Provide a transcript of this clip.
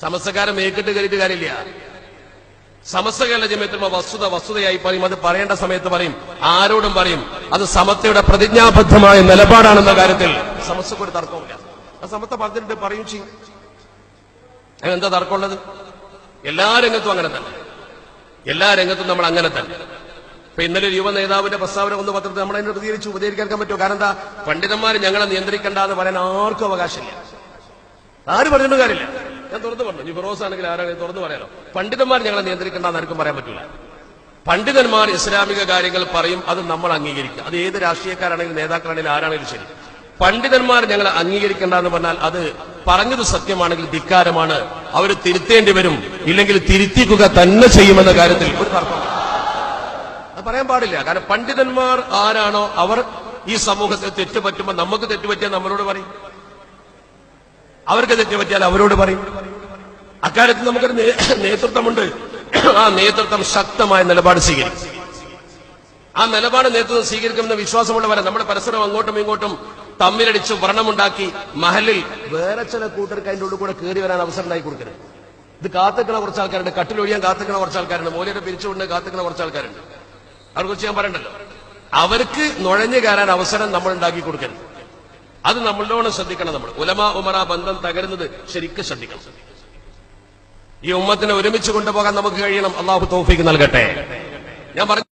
സമസ്തക്കാരെ മേക്കിട്ട് കയറിയിട്ട് കാര്യമില്ല. സമസ്ത കേരള ജമയത്തുമ്പോ വസ്തുത വസ്തുതയായി പറയും. അത് പറയേണ്ട സമയത്ത് പറയും. ആരോടും പറയും. അത് സമത്തയുടെ പ്രതിജ്ഞാബദ്ധമായ നിലപാടാണെന്ന കാര്യത്തിൽ സമസ്തക്ക് ഒരു തർക്കമില്ല ആ സമസ്ത പറഞ്ഞിട്ട് പറയും ചെയ്യും. എന്താ തർക്കമുള്ളത്? എല്ലാ രംഗത്തും അങ്ങനെ തന്നെ. എല്ലാ രംഗത്തും നമ്മൾ അങ്ങനെ തന്നെ. ഇപ്പൊ ഇന്നലെ യുവ നേതാവിന്റെ പ്രസ്താവന ഒന്ന് പത്രത്തിൽ നമ്മൾ അതിനെ പ്രതികരിച്ച് ഉപദേശിക്കാൻ പറ്റുമോ? കാരണം എന്താ? പണ്ഡിതന്മാർ ഞങ്ങളെ നിയന്ത്രിക്കണ്ട എന്ന് പറയാൻ ആർക്കും അവകാശമില്ല. ആര് പറഞ്ഞിട്ടും കാര്യമില്ല. ഞാൻ തുറന്നു പറഞ്ഞു. ഇനി ഫിറോസ് ആണെങ്കിൽ ആരാണെങ്കിൽ തുറന്നു പറയാലോ. പണ്ഡിതന്മാർ ഞങ്ങളെ നിയന്ത്രിക്കേണ്ടെന്ന് ആർക്കും പറയാൻ പറ്റില്ല പണ്ഡിതന്മാർ ഇസ്ലാമിക കാര്യങ്ങൾ പറയും അത് നമ്മൾ അംഗീകരിക്കും. അത് ഏത് രാഷ്ട്രീയക്കാരാണെങ്കിലും നേതാക്കളാണെങ്കിലും ആരാണെങ്കിലും ശരി. പണ്ഡിതന്മാർ ഞങ്ങൾ അംഗീകരിക്കേണ്ട എന്ന് പറഞ്ഞാൽ അത് പറഞ്ഞത് സത്യമാണെങ്കിൽ ധിക്കാരമാണ്. അവർ തിരുത്തേണ്ടി വരും. ഇല്ലെങ്കിൽ തിരുത്തിക്കുക തന്നെ ചെയ്യുമെന്ന കാര്യത്തിൽ ഒരു തർക്കം അത് പറയാൻ പാടില്ല. കാരണം പണ്ഡിതന്മാർ ആരാണോ അവർ ഈ സമൂഹത്തിൽ തെറ്റുപറ്റുമ്പോൾ നമുക്ക് തെറ്റുപറ്റിയാൽ നമ്മളോട് പറയും. അവർക്ക് തെറ്റ് പറ്റിയാൽ അവരോട് പറയും. അക്കാര്യത്തിൽ നമുക്കൊരു നേതൃത്വമുണ്ട്. ആ നേതൃത്വം ശക്തമായ നിലപാട് സ്വീകരിക്കും. ആ നിലപാട് നേതൃത്വം സ്വീകരിക്കുമെന്ന വിശ്വാസമുള്ളവരെ നമ്മുടെ പരസ്പരം അങ്ങോട്ടും ഇങ്ങോട്ടും തമ്മിലടിച്ച് വ്രണമുണ്ടാക്കി മഹലിൽ വേറെ ചില കൂട്ടർക്ക് അതിന്റെ ഉള്ളിൽ കൂടെ കയറി വരാൻ അവസരം ഉണ്ടായി കൊടുക്കരുത്. ഇത് കാത്തുക്കണ കുറച്ച് ആൾക്കാരുണ്ട്. കട്ടിലൊഴിയാൻ കാത്തുക്കണ കുറച്ച് ആൾക്കാരുണ്ട്. മോലിയുടെ പിരിച്ചുകൊണ്ട് കാത്തുക്കണ കുറച്ച് ആൾക്കാരുണ്ട്. അവർ കുറിച്ച് ഞാൻ പറയണ്ടല്ലോ. അവർക്ക് നുഴഞ്ഞു കയറാൻ അവസരം നമ്മൾ ഉണ്ടാക്കി കൊടുക്കരുത്. അത് നമ്മളോട് ശ്രദ്ധിക്കണം നമ്മൾ. ഉലമ ഉമറ ബന്ധം തകരുന്നത് ശരിക്കും ശ്രദ്ധിക്കണം. ഈ ഉമ്മത്തിനെ ഒരുമിച്ച് കൊണ്ടുപോകാൻ നമുക്ക് കഴിയണം. അള്ളാഹു തോഫിക്ക് നൽകട്ടെ. ഞാൻ പറഞ്ഞു